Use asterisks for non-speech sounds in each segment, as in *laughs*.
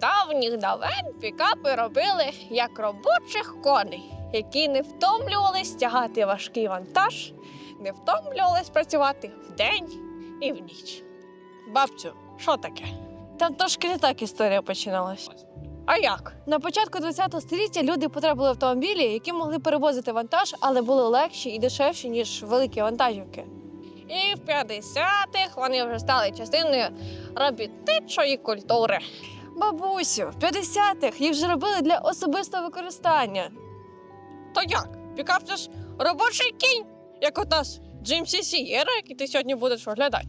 давніх давен пікапи робили як робочих коней, які не втомлювались тягати важкий вантаж, не втомлювались працювати вдень і в ніч. Бабцю, що таке? Там трошки не так історія починалась. А як? На початку ХХ століття люди потребували автомобілі, які могли перевозити вантаж, але були легші і дешевші, ніж великі вантажівки. І в 50-х вони вже стали частиною робітничої культури. Бабусю, в 50-х їх вже робили для особистого використання. То як? Пікап це ж робочий кінь, як у нас GMC Sierra, який ти сьогодні будеш оглядати.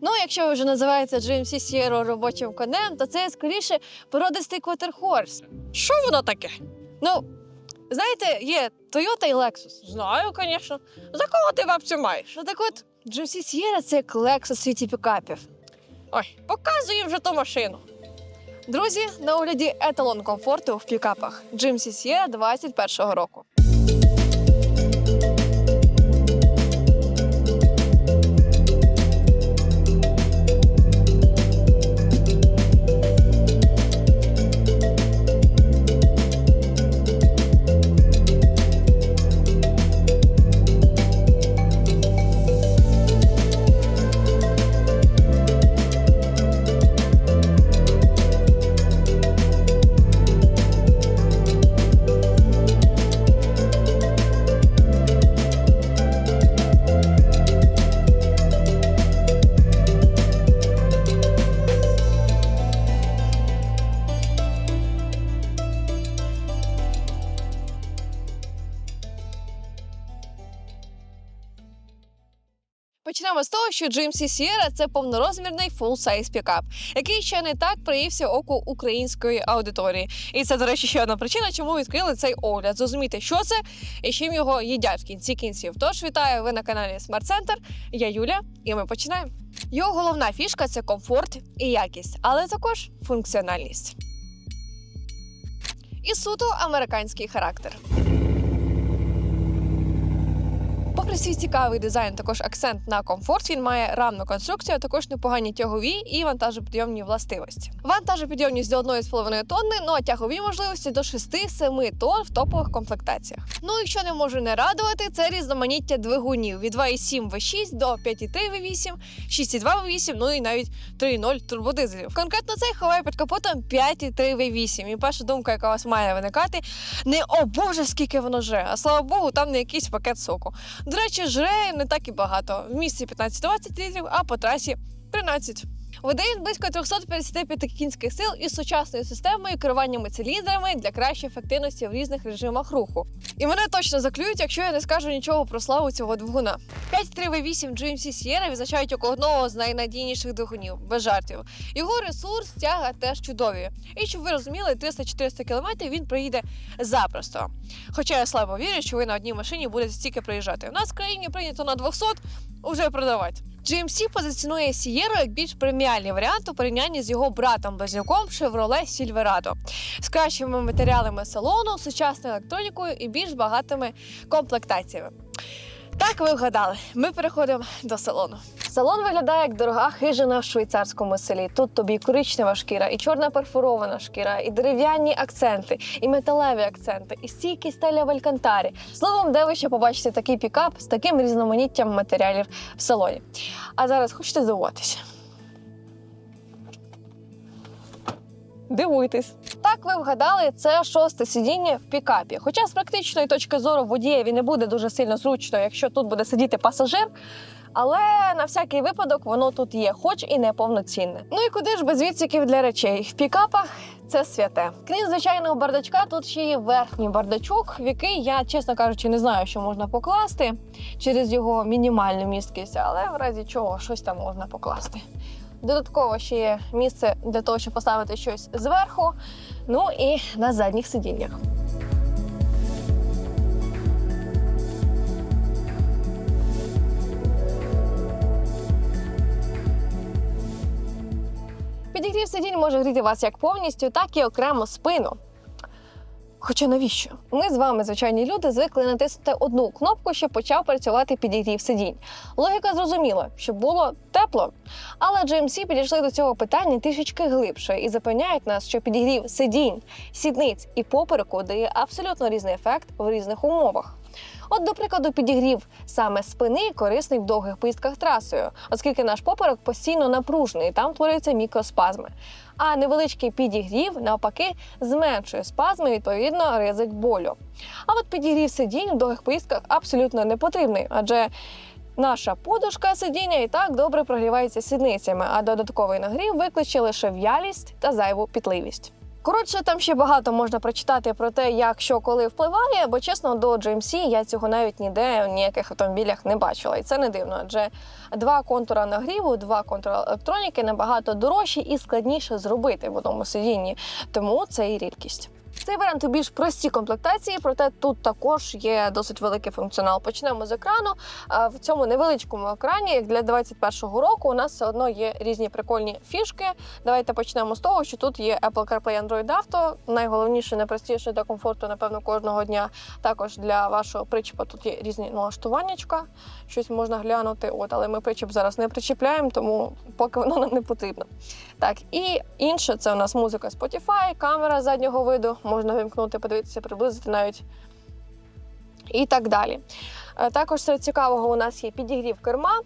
Ну, якщо ви вже називаєте GMC Sierra робочим конем, то це скоріше породистий квотерхорс. Що воно таке? Ну, знаєте, є Toyota і Lexus. Знаю, звісно. За кого ти бабцю маєш? Ну так от, GMC Sierra – це як Lexus у світі пікапів. Ой, показує вже ту машину. Друзі, на огляді еталон комфорту в пікапах GMC Sierra 21 року. Почнемо з того, що GMC Sierra – це повнорозмірний full-size пікап, який ще не так приївся оку української аудиторії. І це, до речі, ще одна причина, чому відкрили цей огляд. Зрозуміти, що це і чим його їдять в кінці кінців. Тож вітаю ви на каналі Smart Center. Я Юля, і ми починаємо. Його головна фішка це комфорт і якість, але також функціональність. І суто американський характер. Попри свій цікавий дизайн, також акцент на комфорт, він має рамну конструкцію, а також непогані тягові і вантажопідйомні властивості. Вантажопідйомність до 1,5 тонни, ну а тягові можливості до 6-7 тонн в топових комплектаціях. Ну і що не може не радувати, це різноманіття двигунів від 2,7 V6 до 5,3 V8, 6,2 V8, ну і навіть 3,0 турбодизелів. Конкретно цей ховає під капотом 5,3 V8. І перша думка, яка у вас має виникати, не о боже, скільки воно жре, а слава Богу, там не якийсь пакет соку. До речі, жре не так і багато. В місті 15-20 літрів, а по трасі 13. Видає близько 355 кінських сил із сучасною системою керуваннями циліндрами для кращої ефективності в різних режимах руху. І мене точно заклюють, якщо я не скажу нічого про славу цього двигуна. 5.3 V8 GMC Sierra відзначають як одного з найнадійніших двигунів, без жартів. Його ресурс тяга теж чудові. І щоб ви розуміли, 300-400 км він проїде запросто. Хоча я слабо вірю, що ви на одній машині будете стільки проїжджати. У нас в країні прийнято на 200 уже продавати. GMC позиціонує Sierra як більш преміальний варіант у порівнянні з його братом-близнюком Chevrolet Silverado з кращими матеріалами салону, сучасною електронікою і більш багатими комплектаціями. Так, ви вгадали. Ми переходимо до салону. Салон виглядає як дорога хижина в швейцарському селі. Тут тобі і коричнева шкіра, і чорна перфорована шкіра, і дерев'яні акценти, і металеві акценти, і стійкі стеля в алькантарі. Словом, де ви ще побачите такий пікап з таким різноманіттям матеріалів в салоні. А зараз хочете здивуватися? Дивуйтесь. Так, ви вгадали, це шосте сидіння в пікапі. Хоча з практичної точки зору водієві не буде дуже сильно зручно, якщо тут буде сидіти пасажир. Але на всякий випадок воно тут є, хоч і не повноцінне. Ну і куди ж без відсіків для речей? В пікапах це святе. Крім звичайного бардачка, тут ще є верхній бардачок, в який я, чесно кажучи, не знаю, що можна покласти через його мінімальну місткість, але в разі чого щось там можна покласти. Додатково ще є місце для того, щоб поставити щось зверху, ну і на задніх сидіннях. Підігрів сидінь може гріти вас як повністю, так і окремо спину. Хоча навіщо? Ми з вами, звичайні люди, звикли натиснути одну кнопку, щоб почав працювати підігрів сидінь. Логіка зрозуміла, щоб було тепло. Але GMC підійшли до цього питання трішечки глибше і запевняють нас, що підігрів сидінь, сідниць і попереку дає абсолютно різний ефект в різних умовах. От, до прикладу, підігрів саме спини корисний в довгих поїздках трасою, оскільки наш поперек постійно напружений, там творюються мікроспазми. А невеличкий підігрів, навпаки, зменшує спазми, відповідно, ризик болю. А от підігрів сидінь в довгих поїздках абсолютно не потрібний, адже наша подушка сидіння і так добре прогрівається сідницями, а додатковий нагрів викличе лише в'ялість та зайву пітливість. Коротше, там ще багато можна прочитати про те, як що коли впливає, бо чесно, до GMC я цього навіть ніде в ніяких автомобілях не бачила. І це не дивно, адже два контура нагріву, два контура електроніки набагато дорожчі і складніше зробити в одному сидінні. Тому це і рідкість. Цей варіант у більш простій комплектації, проте тут також є досить великий функціонал. Почнемо з екрану. В цьому невеличкому екрані, як для 21-го року, у нас все одно є різні прикольні фішки. Давайте почнемо з того, що тут є Apple CarPlay Android Auto. Найголовніше, найпростіше для комфорту, напевно, кожного дня. Також для вашого причіпа тут є різні налаштуваннячка, щось можна глянути. От, але ми причіп зараз не причіпляємо, тому поки воно нам не потрібно. Так, і інше це у нас музика Spotify, камера заднього виду, можна вимкнути, подивитися, приблизити навіть. І так далі. Е, Також серед цікавого у нас є підігрів керма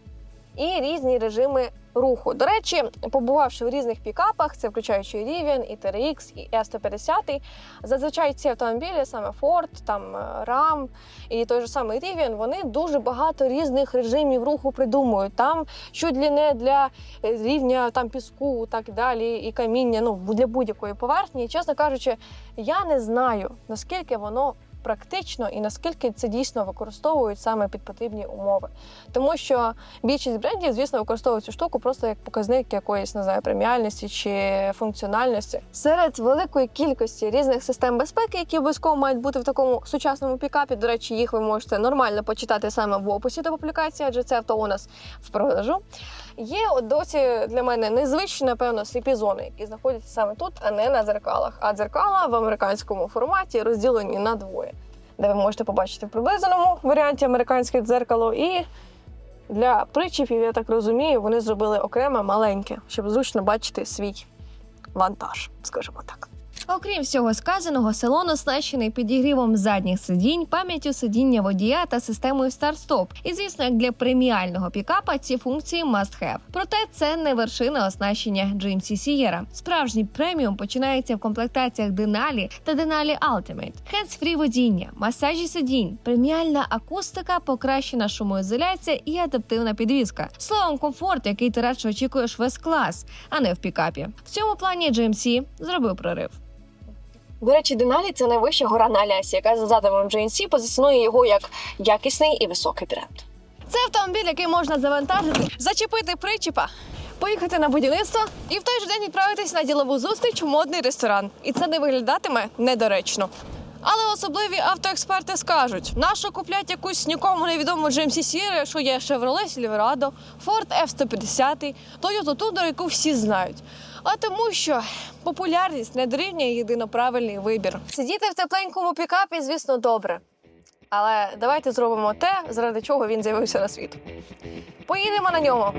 і різні режими руху. До речі, побувавши в різних пікапах, це включаючи Rivian, і TRX, і E150, зазвичай ці автомобілі, саме Ford, там е, Ram і той же самий Rivian, вони дуже багато різних режимів руху придумують. Там чуть ли для е, рівня там піску, так далі, і каміння, ну для будь-якої поверхні. І, чесно кажучи, я не знаю наскільки воно практично і наскільки це дійсно використовують саме під потрібні умови. Тому що більшість брендів, звісно, використовують цю штуку просто як показник якоїсь не знаю, преміальності чи функціональності. Серед великої кількості різних систем безпеки, які обов'язково мають бути в такому сучасному пікапі. До речі, їх ви можете нормально почитати саме в описі до публікації, адже це авто у нас в продажу. Є от досі для мене незвичні, напевно, сліпі зони, які знаходяться саме тут, а не на дзеркалах. А дзеркала в американському форматі розділені на двоє, де ви можете побачити в приблизеному варіанті американське дзеркало. І для причіпів, я так розумію, вони зробили окреме маленьке, щоб зручно бачити свій вантаж, скажімо так. Окрім всього сказаного, салон оснащений підігрівом задніх сидінь, пам'яттю сидіння водія та системою старт-стоп. І звісно, як для преміального пікапа ці функції must have. Проте це не вершина оснащення GMC Sierra. Справжній преміум починається в комплектаціях Denali та Denali Ultimate. Hands-free водіння, масажі сидінь, преміальна акустика, покращена шумоізоляція і адаптивна підвізка. Словом, комфорт, який ти радше очікуєш в S-клас, а не в пікапі. В цьому плані GMC зробив прорив. До речі, Деналі це найвища гора на Алясі, яка за задумом GNC позиціонує його як якісний і високий бренд. Це автомобіль, який можна завантажити, зачепити причіпа, поїхати на будівництво і в той же день відправитись на ділову зустріч в модний ресторан. І це не виглядатиме недоречно. Але особливі автоексперти скажуть, нащо куплять якусь нікому невідому GMC Sierra, що є Chevrolet Silverado, Ford F-150, Toyota Tundra, яку всі знають. А тому, що популярність не дорівнює єдино правильний вибір. Сидіти в тепленькому пікапі, звісно, добре. Але давайте зробимо те, заради чого він з'явився на світ. Поїдемо на ньому.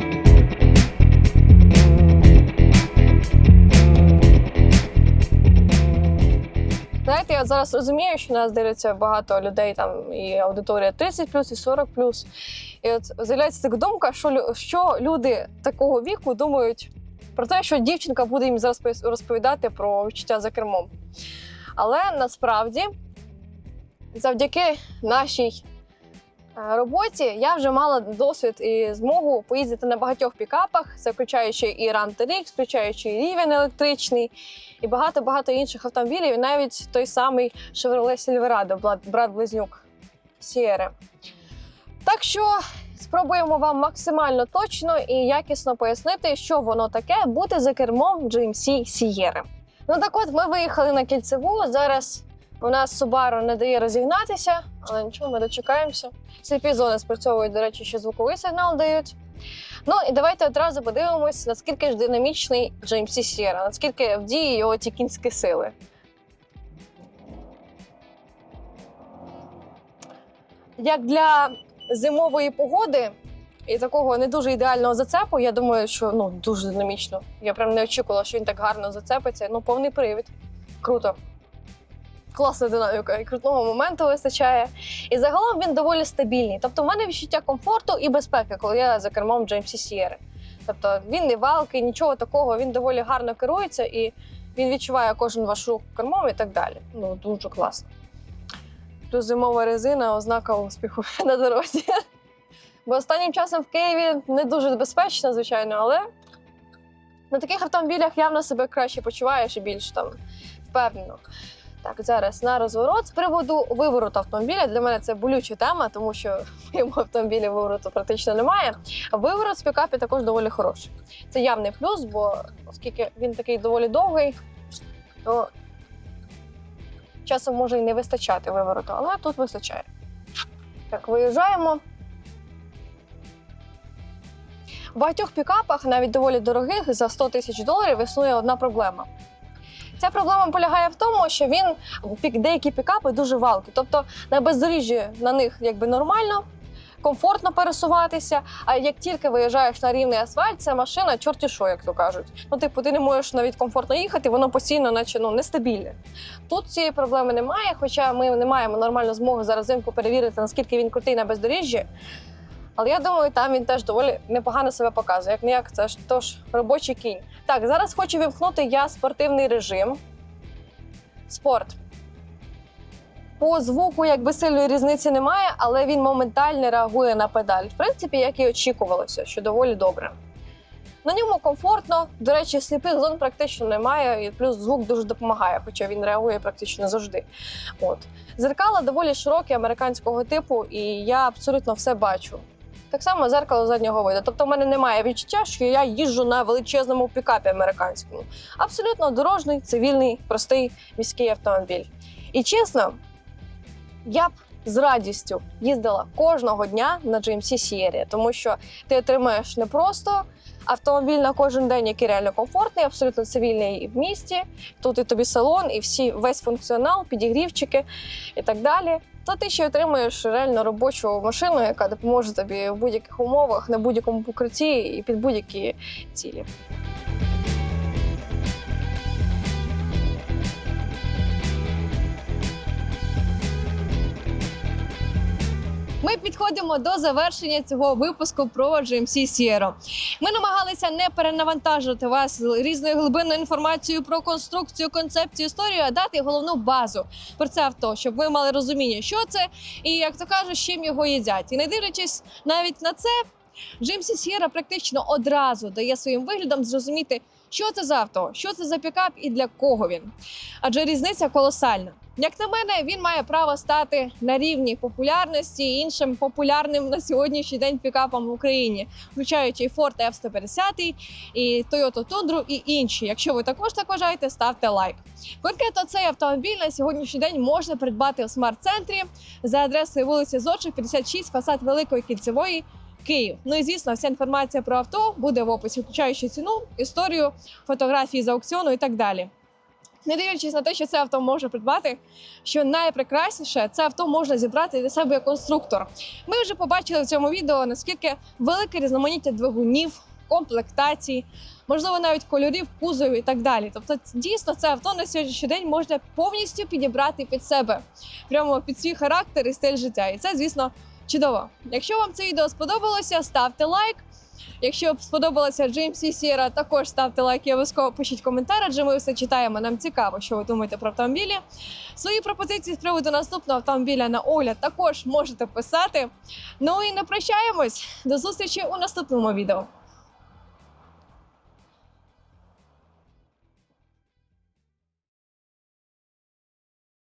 Знаєте, я зараз розумію, що нас дивляться багато людей, там і аудиторія 30 і 40 І от з'являється така думка, що, що люди такого віку думають про те, що дівчинка буде їм зараз розповідати про відчуття за кермом. Але насправді, завдяки нашій е, роботі, я вже мала досвід і змогу поїздити на багатьох пікапах, це включаючи і Ram TRX, включаючи і Rivian електричний, і багато-багато інших автомобілів, і навіть той самий Chevrolet Silverado, брат-близнюк Sierra. Так що спробуємо вам максимально точно і якісно пояснити, що воно таке бути за кермом GMC Sierra. Ну так от, ми виїхали на кільцеву. Зараз у нас Subaru не дає розігнатися, але нічого, ми дочекаємося. Сліпі зони спрацьовують, до речі, ще звуковий сигнал дають. Ну і давайте одразу подивимось, наскільки ж динамічний GMC Sierra, наскільки в дії його ті кінські сили. як для зимової погоди і такого не дуже ідеального зацепу, я думаю, що ну дуже динамічно. Я прям не очікувала, що він так гарно зацепиться. Ну, повний привід. Круто. Класна динаміка і крутного моменту вистачає. І загалом він доволі стабільний. Тобто, в мене відчуття комфорту і безпеки, коли я за кермом GMC Sierra. Тобто він не валкий, нічого такого, він доволі гарно керується і він відчуває кожен ваш рух кермом і так далі. Ну, дуже класно. Плюс зимова резина ознака успіху *laughs* на дорозі. Бо останнім часом в Києві не дуже безпечно, звичайно, але на таких автомобілях явно себе краще почуваєш і більш там впевнено. Так, зараз на розворот. З приводу вивороту автомобіля для мене це болюча тема, тому що в моєму автомобілі вивороту практично немає. А Виворот з пікапі також доволі хороший. Це явний плюс, бо оскільки він такий доволі довгий, то часом може і не вистачати вивороту, але тут вистачає. Так, виїжджаємо. В багатьох пікапах, навіть доволі дорогих, за 100 тисяч доларів існує одна проблема. Ця проблема полягає в тому, що він деякі пікапи дуже валки. Тобто на бездоріжжі на них якби нормально, комфортно пересуватися. А як тільки виїжджаєш на рівний асфальт, ця машина чорті що, як то кажуть. Ну, типу, ти не можеш навіть комфортно їхати, воно постійно, наче ну, нестабільне. Тут цієї проблеми немає, хоча ми не маємо нормально змоги зараз взимку перевірити, наскільки він крутий на бездоріжжі. Але я думаю, там він теж доволі непогано себе показує. Як не як це ж тож робочий кінь. Так, зараз хочу вімкнути я спортивний режим. Спорт. По звуку якби сильної різниці немає, але він моментально реагує на педаль. В принципі, як і очікувалося, що доволі добре. На ньому комфортно. До речі, сліпих зон практично немає, і плюс звук дуже допомагає, хоча він реагує практично завжди. От. Зеркала доволі широкі американського типу, і я абсолютно все бачу. Так само зеркало заднього виду. Тобто, в мене немає відчуття, що я їжджу на величезному пікапі американському. Абсолютно дорожній, цивільний, простий міський автомобіль. І чесно, я б з радістю їздила кожного дня на GMC Sierra, тому що ти отримаєш не просто автомобіль на кожен день, який реально комфортний, абсолютно цивільний в місті. Тут і тобі салон, і всі весь функціонал, підігрівчики і так далі. То ти ще отримуєш реально робочу машину, яка допоможе тобі в будь-яких умовах, на будь-якому покритті і під будь-які цілі. Ми підходимо до завершення цього випуску про GMC Sierra. Ми намагалися не перенавантажувати вас різною глибинною інформацією про конструкцію, концепцію, історію, а дати головну базу про це авто, щоб ви мали розуміння, що це і як то кажуть, з чим його їдять. І не дивлячись навіть на це, GMC Sierra практично одразу дає своїм виглядом зрозуміти, що це за авто, що це за пікап і для кого він. Адже різниця колосальна. Як на мене, він має право стати на рівні популярності іншим популярним на сьогоднішній день пікапом в Україні, включаючи і Ford F-150, і Toyota Tundra, і інші. Якщо ви також так вважаєте, ставте лайк. Конкретно цей автомобіль на сьогоднішній день можна придбати у смарт-центрі за адресою вулиці Зодчих, 56, фасад Великої кільцевої. Київ. Ну і звісно, вся інформація про авто буде в описі, включаючи ціну, історію, фотографії з аукціону і так далі. Не дивлячись на те, що це авто може придбати, що найпрекрасніше, це авто можна зібрати для себе як конструктор. Ми вже побачили в цьому відео наскільки велике різноманіття двигунів, комплектацій, можливо, навіть кольорів, кузовів і так далі. Тобто, дійсно, це авто на сьогоднішній день можна повністю підібрати під себе, прямо під свій характер і стиль життя. І це, звісно, чудово. Якщо вам це відео сподобалося, ставте лайк. Якщо сподобалася сподобалося Сіра, також ставте лайк і обов'язково пишіть коментар, адже ми все читаємо. Нам цікаво, що ви думаєте про автомобілі. Свої пропозиції з приводу наступного автомобіля на огляд також можете писати. Ну і не прощаємось. До зустрічі у наступному відео.